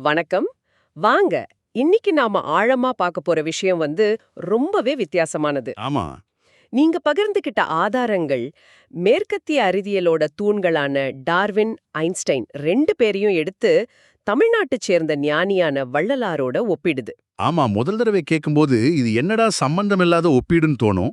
வணக்கம். வாங்க இன்னைக்கு நாம ஆழமா பார்க்க போற விஷயம் வந்து ரொம்பவே வித்தியாசமானது. ஆமா. நீங்க பகிர்ந்துகிட்ட ஆதாரங்கள் மேற்கத்திய அறிவியலோட தூண்களான டார்வின் ஐன்ஸ்டைன் ரெண்டு பேரையும் எடுத்து தமிழ்நாட்டுச் சேர்ந்த ஞானியான வள்ளலாரோட ஒப்பிடுது. ஆமா முதல் தடவை கேட்கும்போது இது என்னடா சம்பந்தமில்லாத ஒப்பீடுன்னு தோணும்.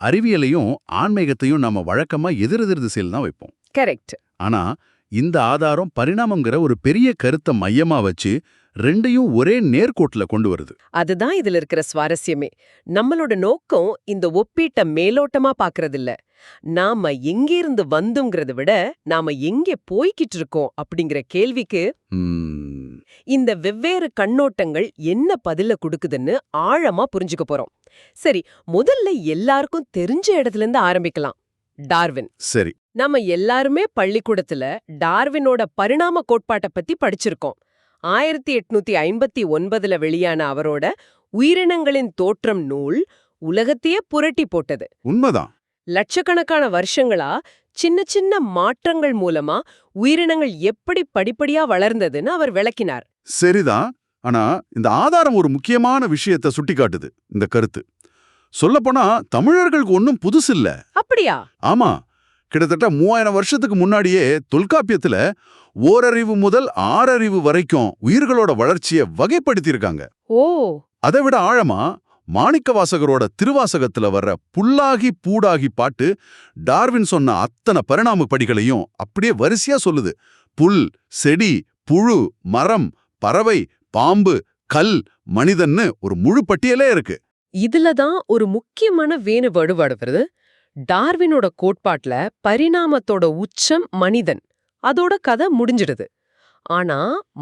அறிவியலையும் ஆன்மீகத்தையும் நாம வழக்கமா எதிரெதிர் திசையில் தான் வைப்போம். கரெக்ட். ஆனா இந்த ஆதாரம் பரிணாமங்கிற ஒரு பெரிய கருத்தை மையமா வச்சு ரெண்டையும் ஒரே நேர்கோட்டுல கொண்டு வருது. அதுதான் இதுல இருக்கிற சுவாரஸ்யமே. நம்மளோட நோக்கம் இந்த ஒப்பீட்டை மேலோட்டமா பாக்குறது இல்ல நாம எங்கிருந்து வந்தோங்கிறத விட நாம எங்கே போய்கிட்டு இருக்கோம் அப்படிங்கிற கேள்விக்கு இந்த வெவ்வேறு கண்ணோட்டங்கள் என்ன பதில கொடுக்குதுன்னு ஆழமா புரிஞ்சுக்க போறோம். சரி முதல்ல எல்லாருக்கும் தெரிஞ்ச இடத்துல இருந்து ஆரம்பிக்கலாம். டார்வின். சரி. நம்ம எல்லாருமே பள்ளிக்கூடத்துல டார்வினோட பரிணாம கோட்பாட்டை பத்தி படிச்சிருக்கோம். ஆயிரத்தி எட்நூத்தி ஐம்பத்தி ஒன்பதுல வெளியான அவரோட உயிரினங்களின் தோற்றம் நூல் உலகத்தையே புரட்டி போட்டது. உண்மைதான். லட்சக்கணக்கான வருஷங்களா சின்ன சின்ன மாற்றங்கள் மூலமா உயிரினங்கள் எப்படி படிப்படியா வளர்ந்ததுன்னு அவர் விளக்கினார். சரிதான். ஆனா இந்த ஆதாரம் ஒரு முக்கியமான விஷயத்தை சுட்டிக்காட்டுது இந்த கருத்து. சொல்லப்போனா தமிழர்களுக்கு ஒன்றும் புதுசு இல்ல அப்படியா? ஆமா. கிட்டத்தட்ட மூவாயிரம் வருஷத்துக்கு முன்னாடியே தொல்காப்பியத்துல ஓரறிவு முதல் ஆறறிவு வரைக்கும் உயிர்களோட வளர்ச்சியை வகைப்படுத்தியிருக்காங்க. ஓ! அதை விட ஆழமா மாணிக்கவாசகரோட திருவாசகத்துல வர்ற புல்லாகி பூடாகி பாட்டு டார்வின் சொன்ன அத்தனை பரிணாம படிகளையும் அப்படியே வரிசையா சொல்லுது. புல் செடி புழு மரம் பறவை பாம்பு கல் மனிதன்னு ஒரு முழு பட்டியலே இருக்கு. இதுல தான் ஒரு முக்கியமான வேறுபாடு வருது டார்வினோட கோட்பாட்ல பரிணாமத்தோட உச்சம் மனிதன். அதோட கதை முடிஞ்சிடுது. ஆனா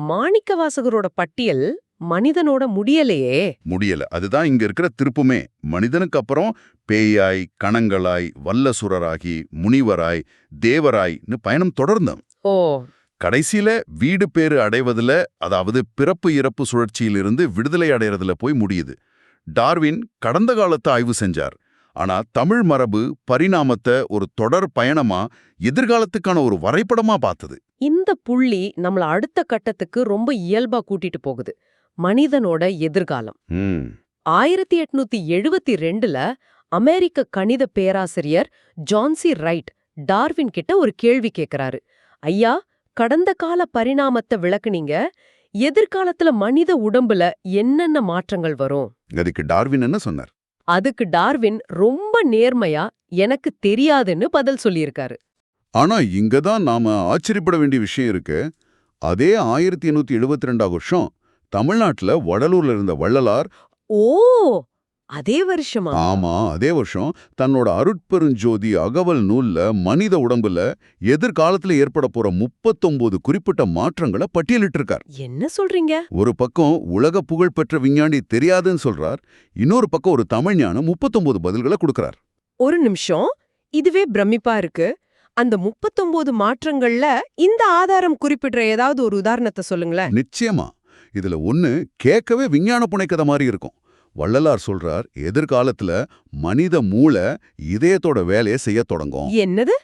மாணிக்கவாசகரோட பட்டியல் மனிதனோட முடியலையே. முடியல. அதுதான் இங்க இருக்கிற திருப்புமே. மனிதனுக்கு அப்புறம் பேயாய் கணங்களாய் வல்லசுரராகி முனிவராய் தேவராய்னு பயணம் தொடர்ந்தோம் ஓ. கடைசியில வீடு பேறு அடைவதுல அதாவது பிறப்பு இறப்பு சுழற்சியிலிருந்து விடுதலை அடையறதுல போய் முடியுது. டார்வின் கடந்த காலத்தை ஆய்வு செஞ்சார். ஆனா தமிழ் மரபு பரிணாமத்தை ஒரு தொடர் பயணமா எதிர்காலத்துக்கான ஒரு வரைபடமா பார்த்தது. இந்த புள்ளி நம்மள அடுத்த கட்டத்துக்கு ரொம்ப இயல்பா கூட்டிட்டு போகுது. மனிதனோட எதிர்காலம். ஆயிரத்தி எட்நூத்தி எழுபத்தி ரெண்டுல அமெரிக்க கணித பேராசிரியர் ஜான்சி ரைட் டார்வின் கிட்ட ஒரு கேள்வி கேக்குறாரு. ஐயா கடந்த கால பரிணாமத்தை விளக்குனீங்க. எதிர்காலத்துல மனித உடம்புல என்னென்ன மாற்றங்கள் வரும்? அதுக்கு டார்வின் என்ன சொன்னார்? அதுக்கு டார்வின் ரொம்ப நேர்மையா எனக்கு தெரியாதுன்னு பதில் சொல்லியிருக்காரு. ஆனா இங்கதான் நாம ஆச்சரியப்பட வேண்டிய விஷயம் இருக்கு. அதே ஆயிரத்தி எண்ணூத்தி எழுபத்தி ரெண்டாம் வருஷம் தமிழ்நாட்டுல வடலூர்ல இருந்த வள்ளலார் ஓ! அதே வருஷமா? ஆமா அதே வருஷம். தன்னோட அருட்பெருஞ்சோதி அகவல் நூல்ல மனித உடம்புல எதிர்காலத்துல ஏற்பட போற முப்பத்தொன்பது குறிப்பிட்ட மாற்றங்களை பட்டியலிட்டிருக்கார். என்ன சொல்றீங்க? ஒரு பக்கம் உலக புகழ் பெற்ற விஞ்ஞானி தெரியாதுன்னு சொல்றார். இன்னொரு பக்கம் ஒரு தமிழ் ஞானம் முப்பத்தொன்பது பதில்களை கொடுக்கறார். ஒரு நிமிஷம். இதுவே பிரமிப்பா இருக்கு. அந்த முப்பத்தொன்பது மாற்றங்கள்ல இந்த ஆதாரம் குறிப்பிடுற ஏதாவது ஒரு உதாரணத்தை சொல்லுங்களேன். நிச்சயமா. இதுல ஒண்ணு கேட்கவே விஞ்ஞான புனைக்கதை மாதிரி இருக்கும். வள்ளலார் சொல்றார் எதிர்காலத்துல மனித மூளை இதயத்தோட வேலையை செய்ய தொடங்கும். என்னது?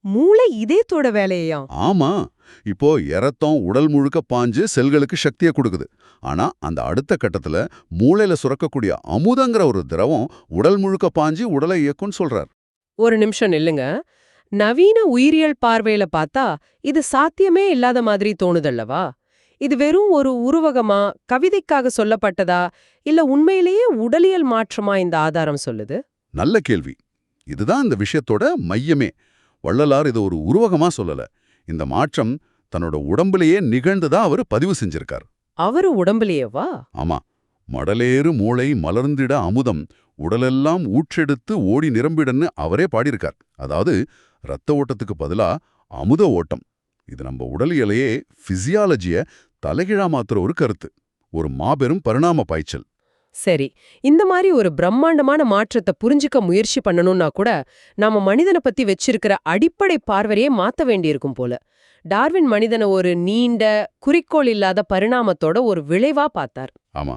மூளை இதயத்தோட வேலையாம் ஆமா. இப்போ இரத்தம் உடல் முழுக்க பாஞ்சு செல்களுக்கு சக்தியை கொடுக்குது. ஆனா அந்த அடுத்த கட்டத்துல மூளையில சுரக்கக்கூடிய அமுதங்கிற ஒரு திரவம் உடல் முழுக்க பாஞ்சு உடலை இயக்கும்னு சொல்றார். ஒரு நிமிஷம் நில்லுங்க. நவீன உயிரியல் பார்வையில பார்த்தா இது சாத்தியமே இல்லாத மாதிரி தோணுதல்லவா? இது வெறும் ஒரு உருவகமா கவிதைக்காக சொல்லப்பட்டதா இல்ல உண்மையிலேயே உடலியல் மாற்றமா இந்த ஆதாரம் சொல்லுது? நல்ல கேள்வி. இதுதான் இந்த விஷயத்தோட மையமே. வள்ளலார் இதை ஒரு உருவகமா சொல்லல. இந்த மாற்றம் தன்னோட உடம்புலயே நிகழ்ந்ததா அவர் பதிவு செஞ்சிருக்கார். அவரு உடம்புலயேவா? ஆமா. மடலேறு மூளை மலர்ந்திட அமுதம் உடலெல்லாம் ஊற்றெடுத்து ஓடி நிரம்பிடன்னு அவரே பாடியிருக்கார். அதாவது ரத்த ஓட்டத்துக்கு பதிலா அமுத ஓட்டம். இது நம்ம உடலியலையே பிசியாலஜிய தலைகீழா மாத்துற ஒரு கருத்து. ஒரு மாபெரும் பரிணாம பாய்ச்சல். சரி இந்த மாதிரி ஒரு பிரம்மாண்டமான மாற்றத்தை புரிஞ்சுக்க முயற்சி பண்ணணும்னா கூட நாம மனிதனை பத்தி வச்சிருக்கிற அடிப்படை பார்வையே மாத்த வேண்டியிருக்கும் போல. டார்வின் மனிதனை ஒரு நீண்ட குறிக்கோள் இல்லாத பரிணாமத்தோட ஒரு விளைவா பார்த்தார். ஆமா.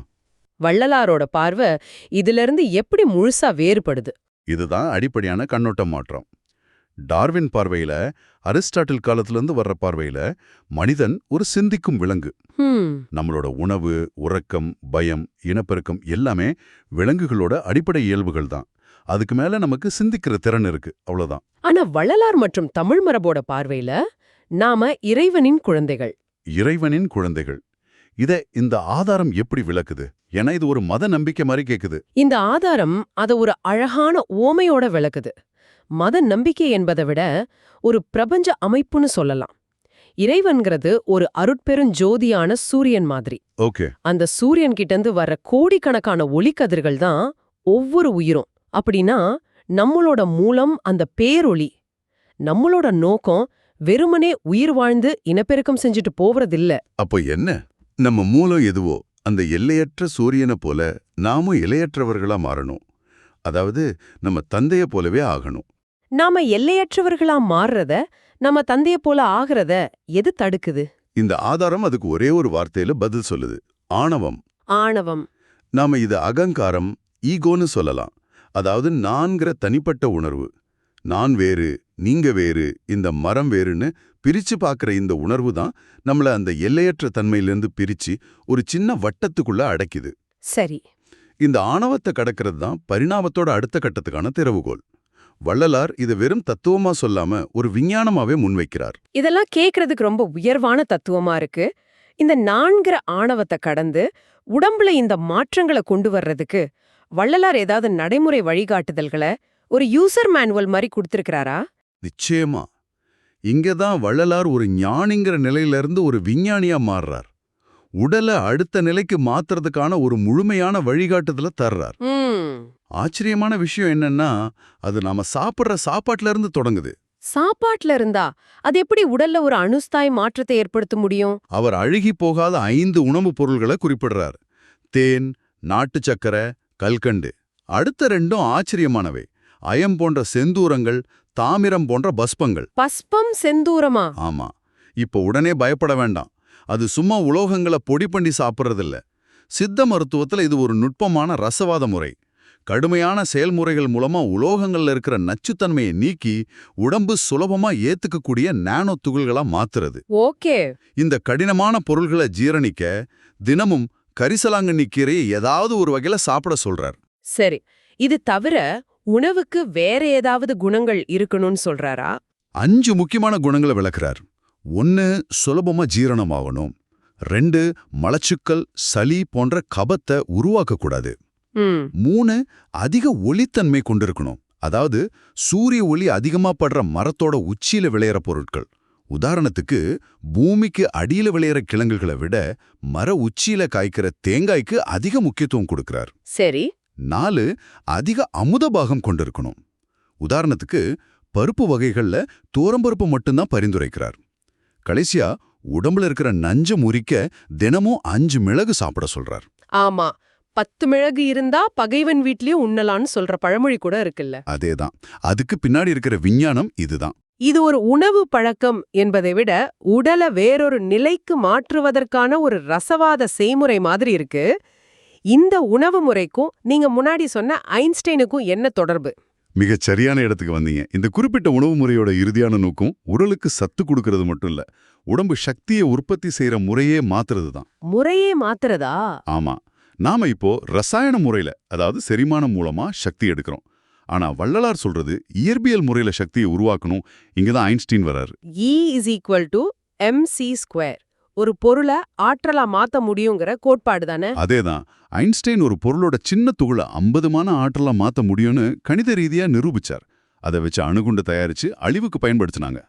வள்ளலாரோட பார்வை இதிலிருந்து எப்படி முழுசா வேறுபடுது? இதுதான் அடிப்படையான கண்ணோட்ட மாற்றம். டார்வின் பார்வையில அரிஸ்டாட்டில் காலத்துல இருந்து வர்ற பார்வையில மனிதன் ஒரு சிந்திக்கும் விலங்கு. நம்மளோட உணவு உறக்கம் பயம் இனப்பெருக்கம் எல்லாமே விலங்குகளோட அடிப்படை இயல்புகள் தான். அதுக்கு மேல நமக்கு சிந்திக்கிற திறன் இருக்கு அவ்வளவுதான். ஆனா வள்ளலார் மற்றும் தமிழ் மரபோட பார்வையில நாம இறைவனின் குழந்தைகள். இறைவனின் குழந்தைகள். இத இந்த ஆதாரம் எப்படி விளக்குது? ஏன்னா இது ஒரு மத நம்பிக்கை மாதிரி கேக்குது. இந்த ஆதாரம் அத ஒரு அழகான ஓமையோட விளக்குது. மத நம்பிக்கை என்பதை விட ஒரு பிரபஞ்ச அமைப்புன்னு சொல்லலாம். இறைவன்கிறது ஒரு அருட்பெருஞ்சோதியான சூரியன் மாதிரி. ஓகே. அந்த சூரியன் கிட்ட இருந்து வர்ற கோடிக்கணக்கான ஒளிக்கதிர்கள் தான் ஒவ்வொரு உயிரும். அப்படின்னா நம்மளோட மூலம் அந்த பேரொளி நம்மளோட நோக்கம் வெறுமனே உயிர் வாழ்ந்து இனப்பெருக்கம் செஞ்சுட்டு போவதில்ல. அப்போ என்ன? நம்ம மூலம் எதுவோ அந்த எல்லையற்ற சூரியனை போல நாமும் இலையற்றவர்களா மாறணும். அதாவது நம்ம தந்தைய போலவே ஆகணும். நாம எல்லையற்றவர்களா மாறுறத நம்ம தந்தைய போல ஆகிறத எது தடுக்குது? இந்த ஆதாரம் அதுக்கு ஒரே ஒரு வார்த்தையில பதில் சொல்லுது. ஆணவம். ஆணவம். நாம இது அகங்காரம் ஈகோன்னு சொல்லலாம். அதாவது நான்கிற தனிப்பட்ட உணர்வு. நான் வேறு நீங்க வேறு இந்த மரம் வேறுன்னு பிரிச்சு பார்க்குற இந்த உணர்வு தான் நம்மள அந்த எல்லையற்ற தன்மையிலிருந்து பிரிச்சு ஒரு சின்ன வட்டத்துக்குள்ள அடைக்குது. சரி. இந்த ஆணவத்தை கடக்கிறது தான் பரிணாமத்தோட அடுத்த கட்டத்துக்கான திறவுகோல். வள்ளலார் இதை வெறும் தத்துவமா சொல்லாம ஒரு விஞ்ஞானமாவே முன்வைக்கிறார். இதெல்லாம் கேக்குறதுக்கு ரொம்ப உயர்வான தத்துவமா இருக்கு. இந்த நான்கிற ஆணவத்தை கடந்து உடம்புல இந்த மாற்றங்களை கொண்டு வர்றதுக்கு வள்ளலார் ஏதாவது நடைமுறை வழிகாட்டுதல்களை ஒரு யூசர் மேனுவல் மாதிரி கொடுத்திருக்கிறாரா? நிச்சயமா. இங்க தான் வள்ளலார் ஒரு ஞானிங்கிற நிலையிலிருந்து ஒரு விஞ்ஞானியா மாறுறார். உடலை அடுத்த நிலைக்கு மாத்துறதுக்கான ஒரு முழுமையான வழிகாட்டுதலை தர்றார். ஆச்சரியமான விஷயம் என்னன்னா அது நாம சாப்பிடுற சாப்பாட்டுல இருந்து தொடங்குது. சாப்பாட்டுல இருந்தா அது எப்படி உடல்ல ஒரு அணுஸ்தாய் மாற்றத்தை ஏற்படுத்த முடியும்? அவர் அழுகி போகாத ஐந்து உணவுப் பொருள்களை குறிப்பிடுறார். தேன் நாட்டு சக்கரை கல்கண்டு. அடுத்த ரெண்டும் ஆச்சரியமானவை. அயம் போன்ற செந்தூரங்கள் தாமிரம் போன்ற பஸ்பங்கள். பஸ்பம் செந்தூரமா? ஆமா. இப்போ உடனே பயப்பட வேண்டாம். அது சும்மா உலோகங்களை பொடி பண்ணி சாப்பிட்றதில்ல. சித்த மருத்துவத்துல இது ஒரு நுட்பமான ரசவாத முறை. கடுமையான செயல்முறைகள் மூலமா உலோகங்கள்ல இருக்கிற நச்சுத்தன்மையை நீக்கி உடம்பு சுலபமா ஏத்துக்கக்கூடிய நானோ துகள்களா மாத்துறது. ஓகே. இந்த கடினமான பொருள்களை ஜீரணிக்க தினமும் கரிசலாங்கண்ணி கீரையை ஏதாவது ஒரு வகையில சாப்பிட சொல்றார். சரி. இது தவிர உணவுக்கு வேற ஏதாவது குணங்கள் இருக்கணும்னு சொல்றாரா? அஞ்சு முக்கியமான குணங்களை விளக்குறார். ஒன்னு சுலபமா ஜீரணமாகணும். ரெண்டு மலச்சுக்கள் சளி போன்ற கபத்தை உருவாக்கக்கூடாது. மூணு அதிக ஒளித்தன்மை கொண்டிருக்கணும். அதாவது சூரிய ஒளி அதிகமா படுற மரத்தோட உச்சியில விளையிற பொருட்கள். உதாரணத்துக்கு பூமிக்கு அடியில விளையிற கிழங்குகளை விட மர உச்சியில காய்க்கிற தேங்காய்க்கு அதிக முக்கியத்துவம் கொடுக்கிறார். சரி. நாலு அதிக அமுத பாகம் கொண்டிருக்கணும். உதாரணத்துக்கு பருப்பு வகைகள்ல தோரம்பருப்பு மட்டும்தான் பரிந்துரைக்கிறார். கடைசியா உடம்புல இருக்கிற நஞ்ச முறிக்க தினமும் அஞ்சு மிளகு சாப்பிட சொல்றார். ஆமா. பத்து மிளகு இருந்தா பகைவன் வீட்லயும் உண்ணலான்னு சொல்ற பழமொழி கூட இருக்குல்ல. அதேதான். அதுக்கு பின்னாடி இருக்கிற விஞ்ஞானம் இதுதான். இது ஒரு உணவு பழக்கம் என்பதை விட உடலை வேறொரு நிலைக்கு மாற்றுவதற்கான ஒரு ரசவாத செய்முறை மாதிரி இருக்கு. இந்த உணவு முறைக்கும் நீங்க முன்னாடி சொன்ன ஐன்ஸ்டைனுக்கும் என்ன தொடர்பு? மிகச் சரியான இடத்துக்கு வந்தீங்க. இந்த குறிப்பிட்ட உணவு முறையோட இறுதியான நோக்கம் உடலுக்கு சத்து கொடுக்கறது மட்டும் இல்ல உடம்பு சக்தியை உற்பத்தி செய்யற முறையே மாத்துறது தான் முறையே மாத்துறதா? ஆமா. நாம இப்போ ரசாயன முறையில அதாவது செரிமானம் மூலமா சக்தி எடுக்கிறோம். ஆனா வள்ளலார் சொல்றது இயற்பியல் முறையில சக்தியை உருவாக்கணும். இங்கதான் ஐன்ஸ்டீன் வராரு E is equal to M C square ஒரு பொருளை ஆற்றலா மாத்த முடியுங்கிற கோட்பாடு தானே? அதேதான். ஐன்ஸ்டைன் ஒரு பொருளோட சின்ன துகளை ஐம்பதுமான ஆற்றலா மாத்த முடியும்னு கணித ரீதியா நிரூபிச்சார். அதை வச்சு அணுகுண்டு தயாரிச்சு அழிவுக்கு பயன்படுத்தினாங்க.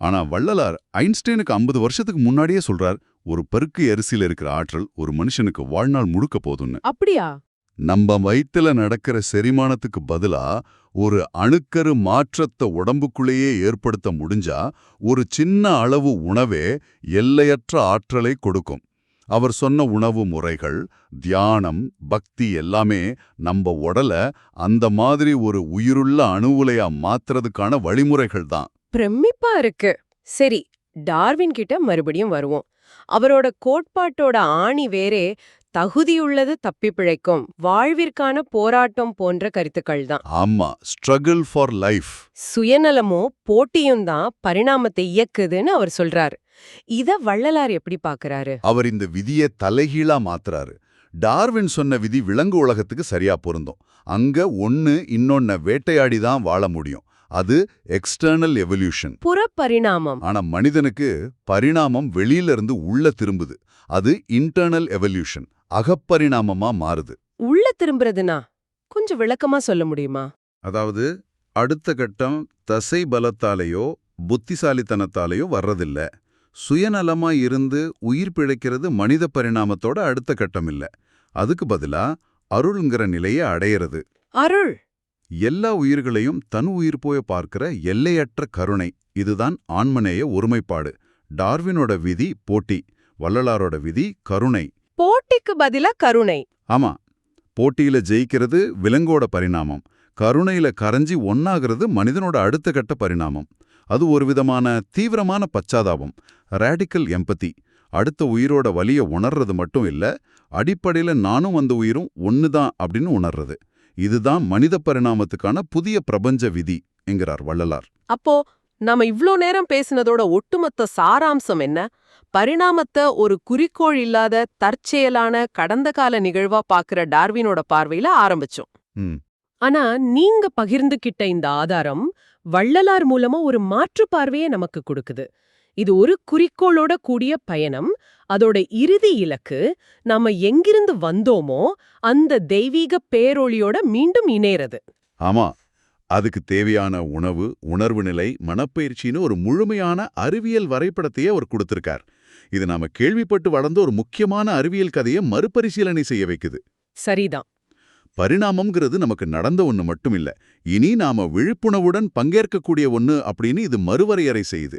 ஆனா வள்ளலார் ஐன்ஸ்டைனுக்கு ஐம்பது வருஷத்துக்கு முன்னாடியே சொல்றார் ஒரு பருக்கு அரிசியில இருக்கிற ஆற்றல் ஒரு மனுஷனுக்கு வாழ்நாள் முழுக்க போதும்னு. அப்படியா? நம்ம வயித்துல நடக்கிற செரிமானத்துக்கு பதிலா ஒரு அணுக்கரு மாற்றத்தை உடம்புக்குள்ளேயே ஏற்படுத்த முடிஞ்சா ஒரு சின்ன அளவு உணவே எல்லையற்ற ஆற்றலை கொடுக்கும். அவர் சொன்ன உணவு முறைகள் தியானம் பக்தி எல்லாமே நம்ம உடல அந்த மாதிரி ஒரு உயிருள்ள அணுவுலையா மாத்துறதுக்கான வழிமுறைகள் தான். பிரமிப்பா இருக்கு. சரி டார்வின் கிட்ட மறுபடியும் வருவோம். அவரோட கோட்பாட்டோட ஆணி வேறே தகுதியுள்ளது தப்பி பிழைக்கும் வாழ்விற்கான போராட்டம் போன்ற கருத்துக்கள் தான். ஆமா ஸ்ட்ரகிள் ஃபார் லைஃப் சுயநலமோ போட்டியும் தான் பரிணாமத்தை இயக்குதுன்னு அவர் சொல்றாரு. இத வள்ளலார் எப்படி பாக்குறாரு? அவர் இந்த விதியை தலைகீழா மாத்துறாரு. டார்வின் சொன்ன விதி விலங்கு உலகத்துக்கு சரியா பொருந்தும். அங்க ஒண்ணு இன்னொன்ன வேட்டையாடி தான் வாழ முடியும். அது எக்ஸ்டர்னல் எவல்யூஷன் புறப்பரிணாமம். ஆனா மனிதனுக்கு பரிணாமம் வெளியில இருந்து உள்ள திரும்புது. அது இன்டர்னல் எவல்யூஷன் அகப்பரிணாமமா மாறுது. உள்ள திரும்புறதுனா கொஞ்சம் விளக்கமா சொல்ல முடியுமா? அதாவது அடுத்த கட்டம் தசை பலத்தாலேயோ புத்திசாலித்தனத்தாலேயோ வர்றதில்ல. சுயநலமா இருந்து உயிர் பிழைக்கிறது மனித பரிணாமத்தோட அடுத்த கட்டம் இல்ல. அதுக்கு பதிலா அருள்ங்கிற நிலையை அடையிறது. அருள்! எல்லா உயிர்களையும் தன் உயிர் போய பார்க்கிற எல்லையற்ற கருணை. இதுதான் ஆண்மநேய ஒருமைப்பாடு. டார்வினோட விதி போட்டி வள்ளலாரோட விதி கருணை. போட்டிக்கு பதிலா கருணை. ஆமா போட்டியில ஜெயிக்கிறது விலங்கோட பரிணாமம். கருணையில கரைஞ்சி ஒன்னாகிறது மனிதனோட அடுத்த கட்ட பரிணாமம். அது ஒரு விதமான தீவிரமான பச்சாதாபம் ரேடிக்கல் எம்பதி அடுத்த உயிரோட வலிய உணர்றது மட்டும் இல்ல அடிப்படையில நானும் அந்த உயிரும் ஒண்ணுதான் அப்படின்னு உணர்றது. இதுதான் மனித பரிணாமத்துக்கான புதிய பிரபஞ்ச விதி என்கிறார் வள்ளலார். அப்போ நாம இவ்ளோ நேரம் பேசினதோட ஒட்டுமொத்த சாராம்சம் என்ன? பரிணாமத்தை ஒரு குறிக்கோள் இல்லாத தற்செயலான கடந்த கால நிகழ்வா பாக்குற டார்வினோட பார்வையில ஆரம்பிச்சோம். ஆனா நீங்க பகிர்ந்துகிட்ட இந்த ஆதாரம் வள்ளலார் மூலமா ஒரு மாற்று பார்வையை நமக்கு கொடுக்குது. இது ஒரு குறிக்கோளோட கூடிய பயணம். அதோட இறுதி இலக்கு நாம எங்கிருந்து வந்தோமோ அந்த தெய்வீக பேரொளியோட மீண்டும் இணையறது. ஆமா அதுக்கு தேவையான உணவு உணர்வு நிலை மனப்பயிற்சின்னு ஒரு முழுமையான அறிவியல் வரைபடத்தையே அவர் கொடுத்திருக்கார். இது நாம கேள்விப்பட்டு வளர்ந்த ஒரு முக்கியமான அறிவியல் கதையை மறுபரிசீலனை செய்ய வைக்குது. சரிதான். பரிணாமம்ங்கிறது நமக்கு நடந்த ஒண்ணு மட்டும் இல்ல இனி நாம விழிப்புணர்வுடன் பங்கேற்கக்கூடிய ஒண்ணு அப்படின்னு இது மறுவரையறை செய்யுது.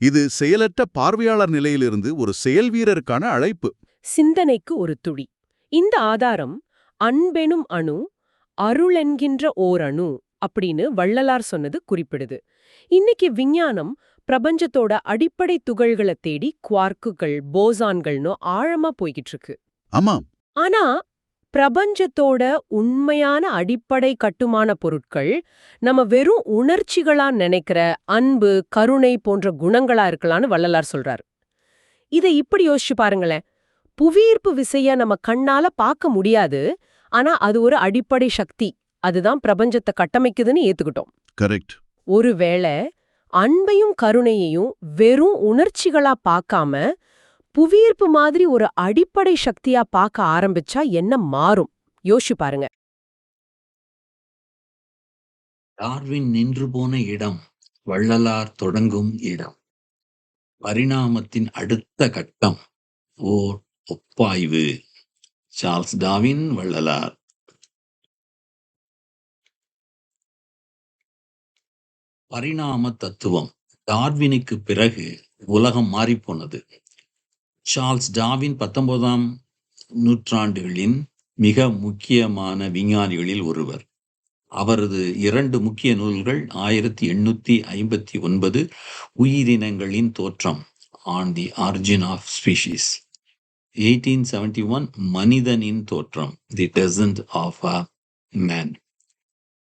இது செயலற்ற பார்வையாளர் நிலையிலிருந்து ஒரு செயல் வீரருக்கான அழைப்பு. சிந்தனைக்கு ஒரு துளி இந்த ஆதாரம் அன்பெனும் அணு அருள் என்கின்ற ஓர் அணு அப்படின்னு வள்ளலார் சொன்னது குறிப்பிடுது. இன்னைக்கு விஞ்ஞானம் பிரபஞ்சத்தோட அடிப்படை துகள்களை தேடி குவார்க்குகள் போசான்கள்னு ஆழமா போய்கிட்டு இருக்கு. ஆமாம். ஆனா பிரபஞ்சத்தோட உண்மையான அடிப்படை கட்டுமான பொருட்கள் நம்ம வெறும் உணர்ச்சிகளா நினைக்கிற அன்பு கருணை போன்ற குணங்களா இருக்கலாம்னு வள்ளலார் சொல்றார். இதை இப்படி யோசிச்சு பாருங்களேன். புவியீர்ப்பு விசைய நம்ம கண்ணால பார்க்க முடியாது ஆனா அது ஒரு அடிப்படை சக்தி. அதுதான் பிரபஞ்சத்தை கட்டமைக்குதுன்னு ஏத்துக்கிட்டோம். கரெக்ட். ஒருவேளை அன்பையும் கருணையையும் வெறும் உணர்ச்சிகளா பார்க்காம புவியீர்ப்பு மாதிரி ஒரு அடிப்படை சக்தியா பார்க்க ஆரம்பிச்சா என்ன மாறும்? யோசிச்சு பாருங்க. டார்வின் நின்று போன இடம் வள்ளலார் தொடங்கும் இடம். பரிணாமத்தின் அடுத்த கட்டம் ஓர் ஒப்பாய்வு. சார்ல்ஸ் டாவின் வள்ளலார். பரிணாம தத்துவம் டார்வினுக்கு பிறகு உலகம் மாறிப்போனது சார்ல்ஸ் டாவின் பத்தொன்பதாம் நூற்றாண்டுகளின் மிக முக்கியமான விஞ்ஞானிகளில் ஒருவர். அவரது இரண்டு முக்கிய நூல்கள் ஆயிரத்தி எண்ணூத்தி ஐம்பத்தி ஒன்பது உயிரினங்களின் தோற்றம் on the origin of species eighteen seventy one மனிதனின் தோற்றம் the descent of a man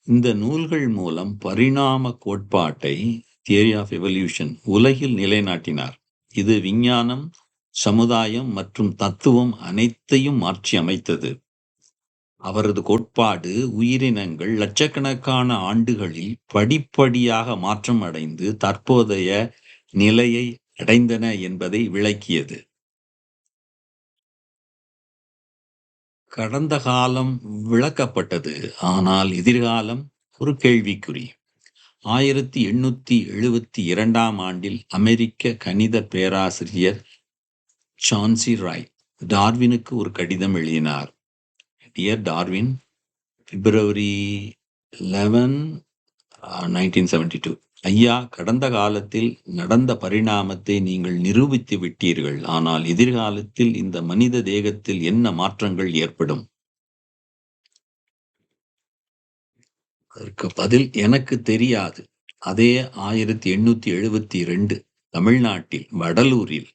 இந்த நூல்கள் மூலம் பரிணாம கோட்பாட்டை தியரி ஆஃப் எவல்யூஷன் உலகில் நிலைநாட்டினார். இது விஞ்ஞானம் சமுதாயம் மற்றும் தத்துவம் அனைத்தையும் மாற்றி அமைத்தது. அவரது கோட்பாடு உயிரினங்கள் லட்சக்கணக்கான ஆண்டுகளில் படிப்படியாக மாற்றம் அடைந்து தற்போதைய நிலையை அடைந்தன என்பதை விளக்கியது. கடந்த காலம் விளக்கப்பட்டது ஆனால் எதிர்காலம் ஒரு கேள்விக்குறி. ஆயிரத்தி எண்ணூத்தி எழுபத்தி இரண்டாம் ஆண்டில் அமெரிக்க கணித பேராசிரியர் சான்சி ராய் டார்வினுக்கு ஒரு கடிதம் எழுதினார். Dear Darwin February eleven nineteen seventy two ஐயா கடந்த காலத்தில் நடந்த பரிணாமத்தை நீங்கள் நிரூபித்து விட்டீர்கள். ஆனால் எதிர்காலத்தில் இந்த மனித தேகத்தில் என்ன மாற்றங்கள் ஏற்படும்? அதற்கு பதில் எனக்கு தெரியாது. அதே ஆயிரத்தி எண்ணூத்தி எழுபத்தி ரெண்டு தமிழ்நாட்டில் வடலூரில்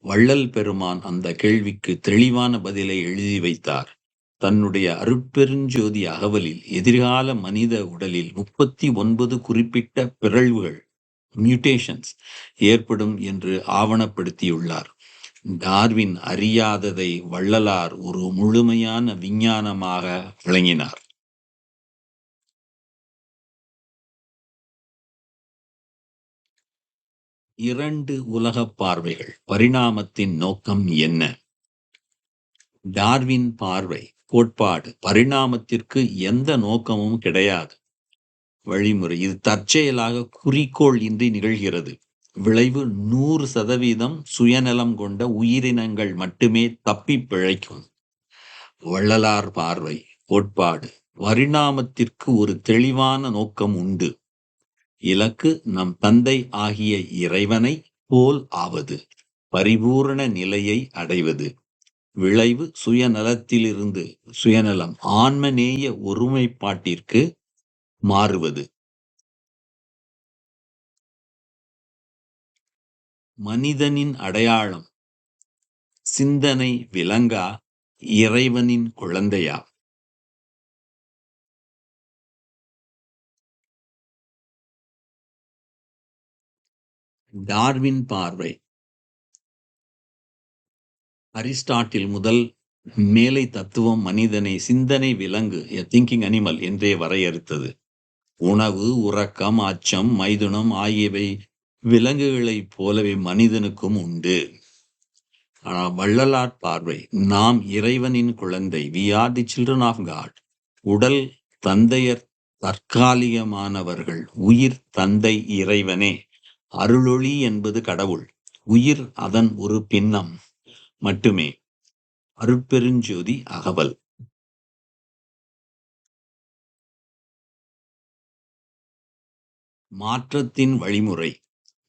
வள்ளல் பெருமான் அந்த கேள்விக்கு தெளிவான பதிலை எழுதி வைத்தார். தன்னுடைய அருட்பெருஞ்சோதி அகவலில் எதிர்கால மனித உடலில் முப்பத்தி ஒன்பது குறிப்பிட்ட பிறழ்வுகள் மியூட்டேஷன்ஸ் ஏற்படும் என்று ஆவணப்படுத்தியுள்ளார். டார்வின் அறியாததை வள்ளலார் ஒரு முழுமையான விஞ்ஞானமாக விளங்கினார். இரண்டு உலகப் பார்வைகள். பரிணாமத்தின் நோக்கம் என்ன? டார்வின் பார்வை கோட்பாடு பரிணாமத்திற்கு எந்த நோக்கமும் கிடையாது. வழிமுறை இது தற்செயலாக குறிக்கோள் இன்றி நிகழ்கிறது. விளைவு நூறு சதவீதம் சுயநலம் கொண்ட உயிரினங்கள் மட்டுமே தப்பி பிழைக்கும். வள்ளலார் பார்வை கோட்பாடு பரிணாமத்திற்கு ஒரு தெளிவான நோக்கம் உண்டு. இலக்கு நம் தந்தை ஆகிய இறைவனை போல் ஆவது. பரிபூரண நிலையை அடைவது. விளைவு சுயநலத்திலிருந்து சுயநலம் ஆன்மநேய ஒருமைப்பாட்டிற்கு மாறுவது. மனிதனின் அடையாளம். சிந்தனை விலங்கா இறைவனின் குழந்தையா. டார்வின் பார்வை. அரிஸ்டாட்டில் முதல் மேலை தத்துவம் மனிதனை சிந்தனை விலங்கு எ திங்கிங் அனிமல் என்றே வரையறுத்தது. உணவு உறக்கம் அச்சம் மைதுனம் ஆகியவை விலங்குகளைப் போலவே மனிதனுக்கும் உண்டு. ஆனால் வள்ளலார் பார்வை நாம் இறைவனின் குழந்தை we are the children of God உடல் தந்தையர் தற்காலிகமானவர்கள் உயிர் தந்தை இறைவனே. அருளொளி என்பது கடவுள் உயிர் அதன் ஒரு பின்னம் மட்டுமே. அருட்பெருஞ்சோதி அகவல். மாற்றத்தின் வழிமுறை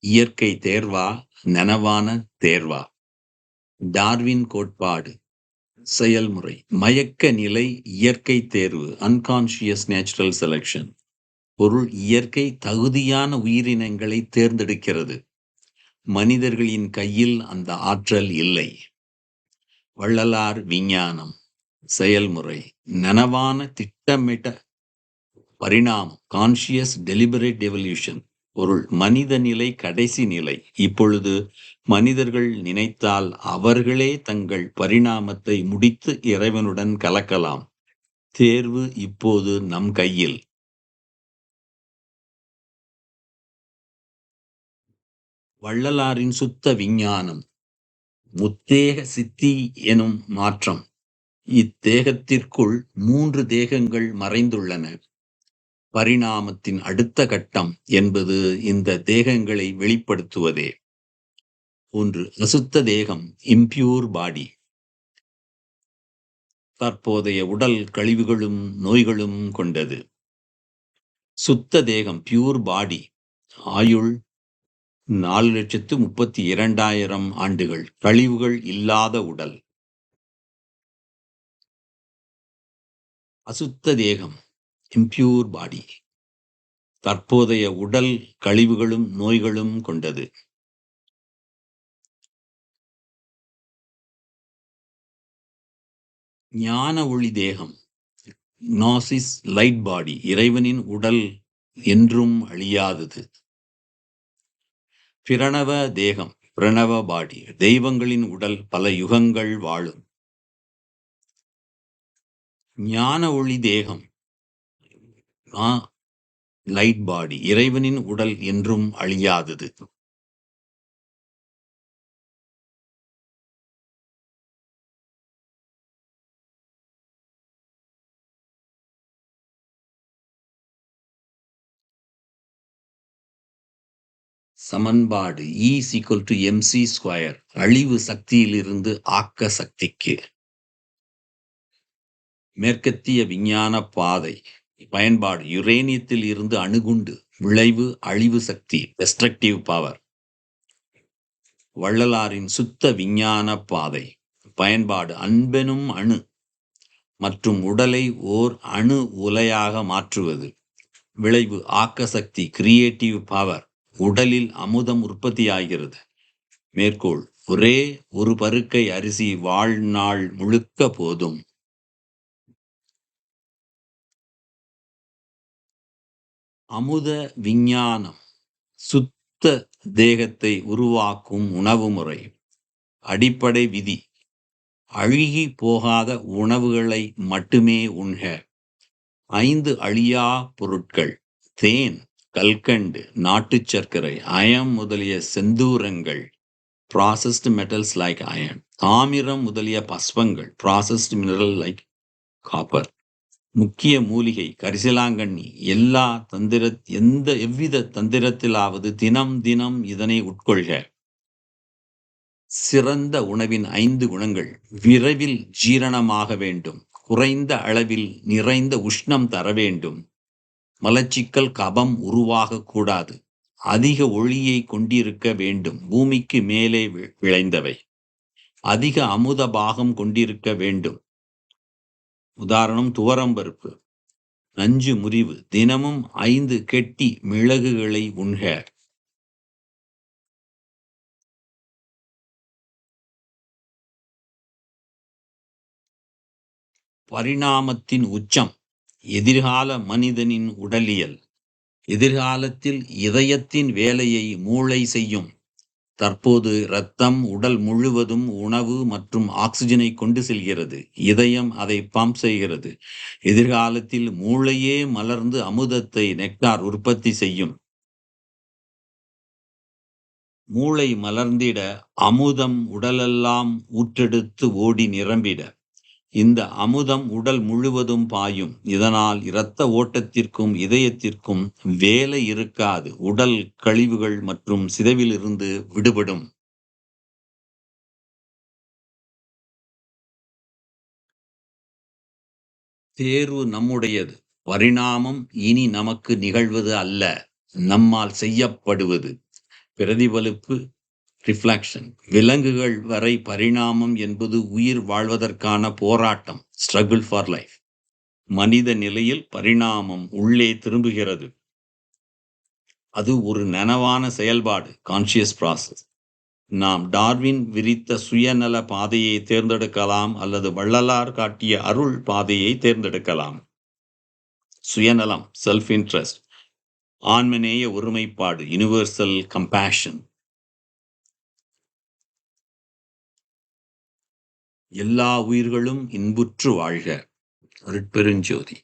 இயற்கை தேர்வா நனவான தேர்வா. டார்வின் கோட்பாடு செயல்முறை மயக்க நிலை இயற்கை தேர்வு அன்கான்ஷியஸ் நேச்சுரல் செலெக்ஷன் பொருள் இயற்கை தகுதியான உயிரினங்களை தேர்ந்தெடுக்கிறது. மனிதர்களின் கையில் அந்த ஆற்றல் இல்லை. வள்ளலார் விஞ்ஞானம் செயல்முறை நனவான திட்டமிட்ட பரிணாமம் கான்ஷியஸ் டெலிபரேட் எவல்யூஷன் பொருள் மனித நிலை கடைசி நிலை. இப்பொழுது மனிதர்கள் நினைத்தால் அவர்களே தங்கள் பரிணாமத்தை முடித்து இறைவனுடன் கலக்கலாம். தேர்வு இப்போது நம் கையில். வள்ளலாரின் சுத்த விஞ்ஞானம் முத்தேக சித்தி எனும் மாற்றம். இத்தேகத்திற்குள் மூன்று தேகங்கள் மறைந்துள்ளன. பரிணாமத்தின் அடுத்த கட்டம் என்பது இந்த தேகங்களை வெளிப்படுத்துவதே. ஒன்று அசுத்த தேகம் இம்பியூர் பாடி தற்போதைய உடல் கழிவுகளும் நோய்களும் கொண்டது. சுத்த தேகம் பியூர் பாடி ஆயுள் நாலு லட்சத்து முப்பத்தி இரண்டாயிரம் ஆண்டுகள். கழிவுகள் இல்லாத உடல். அசுத்த தேகம். இம்பியூர் பாடி தற்போதைய உடல் கழிவுகளும் நோய்களும் கொண்டது. ஞான ஒளி தேகம். நாசிஸ் லைட் பாடி இறைவனின் உடல் என்றும் அழியாதது. பிரணவ தேகம் பிரணவ பாடி தெய்வங்களின் உடல் பல யுகங்கள் வாழும். ஞான ஒளி தேகம் லைட் பாடி இறைவனின் உடல் என்றும் அழியாதது. சமன்பாடு e E equal to MC square அழிவு சக்தியிலிருந்து ஆக்க சக்திக்கு. மேற்கத்திய விஞ்ஞான பாதை. பயன்பாடு. யுரேனியத்தில் இருந்து அணுகுண்டு. விளைவு அழிவு சக்தி. டெஸ்ட்ரக்டிவ் பவர் வள்ளலாரின் சுத்த விஞ்ஞான பாதை. பயன்பாடு. அன்பெனும் அணு. மற்றும் உடலை ஓர் அணு உலையாக மாற்றுவது. விளைவு ஆக்க சக்தி. கிரியேட்டிவ் பவர் உடலில் அமுதம் உற்பத்தியாகிறது. மேற்கோள் ஒரே ஒரு பருக்கை அரிசி வாழ்நாள் முழுக்க போதும். அமுத விஞ்ஞானம் சுத்த தேகத்தை உருவாக்கும் உணவு முறை அடிப்படை விதி அழுகி போகாத உணவுகளை மட்டுமே உண்க. ஐந்து அழியா பொருட்கள் தேன் கல்கண்டு நாட்டுச் சர்க்கரை அயம் முதலிய செந்தூரங்கள் ப்ராசஸ்டு மெட்டல்ஸ் லைக் அயன் தாமிரம் முதலிய பஸ்பங்கள் ப்ராசஸ்டு மினரல் லைக் காப்பர் முக்கிய மூலிகை கரிசலாங்கண்ணி எல்லா தந்திர எந்த எவ்வித தந்திரத்திலாவது தினம் தினம் இதனை உட்கொள்க. சிறந்த உணவின் ஐந்து குணங்கள் விரைவில் ஜீரணமாக வேண்டும் குறைந்த அளவில் நிறைந்த உஷ்ணம் தர வேண்டும். மலச்சிக்கல் கபம் உருவாகக்கூடாது அதிக ஒளியை கொண்டிருக்க வேண்டும். பூமிக்கு மேலே வி- விளைந்தவை. அதிக அமுத பாகம் கொண்டிருக்க வேண்டும். உதாரணம் துவரம்பருப்பு நஞ்சு முறிவு. தினமும் ஐந்து கெட்டி மிளகுகளை உண்க. பரிணாமத்தின் உச்சம். எதிர்கால மனிதனின் உடலியல். எதிர்காலத்தில் இதயத்தின் வேலையை மூளை செய்யும். தற்போது இரத்தம் உடல் முழுவதும் உணவு மற்றும் ஆக்சிஜனை கொண்டு செல்கிறது. இதயம் அதை பம்ப் செய்கிறது. எதிர்காலத்தில் மூளையே மலர்ந்து அமுதத்தை நெக்டார் உற்பத்தி செய்யும். மூளை மலர்ந்திட அமுதம் உடலெல்லாம் ஊற்றெடுத்து ஓடி நிரம்பிட. இந்த அமுதம் உடல் முழுவதும் பாயும். இதனால் இரத்த ஓட்டத்திற்கும் இதயத்திற்கும் வேலை இருக்காது. உடல் கழிவுகள் மற்றும் சிதைவிலிருந்து விடுபடும். தேர்வு நம்முடையது. பரிணாமம் இனி நமக்கு நிகழ்வது அல்ல. நம்மால் செய்யப்படுவது. பிரதிபலிப்பு ரிஃப்ளாக்ஷன் விலங்குகள் வரை பரிணாமம் என்பது உயிர் வாழ்வதற்கான போராட்டம் ஸ்ட்ரகிள் ஃபார் லைஃப் மனித நிலையில் பரிணாமம் உள்ளே திரும்புகிறது. அது ஒரு நனவான செயல்பாடு கான்ஷியஸ் ப்ராசஸ் நாம் டார்வின் விரித்த சுயநல பாதையை தேர்ந்தெடுக்கலாம் அல்லது வள்ளலார் காட்டிய அருள் பாதையை தேர்ந்தெடுக்கலாம். சுயநலம் செல்ஃப் இன்ட்ரெஸ்ட் ஆன்மநேய ஒருமைப்பாடு யுனிவர்சல் கம்பேஷன் எல்லா உயிர்களும் இன்புற்று வாழ்க. அருட்பெருஞ்சோதி.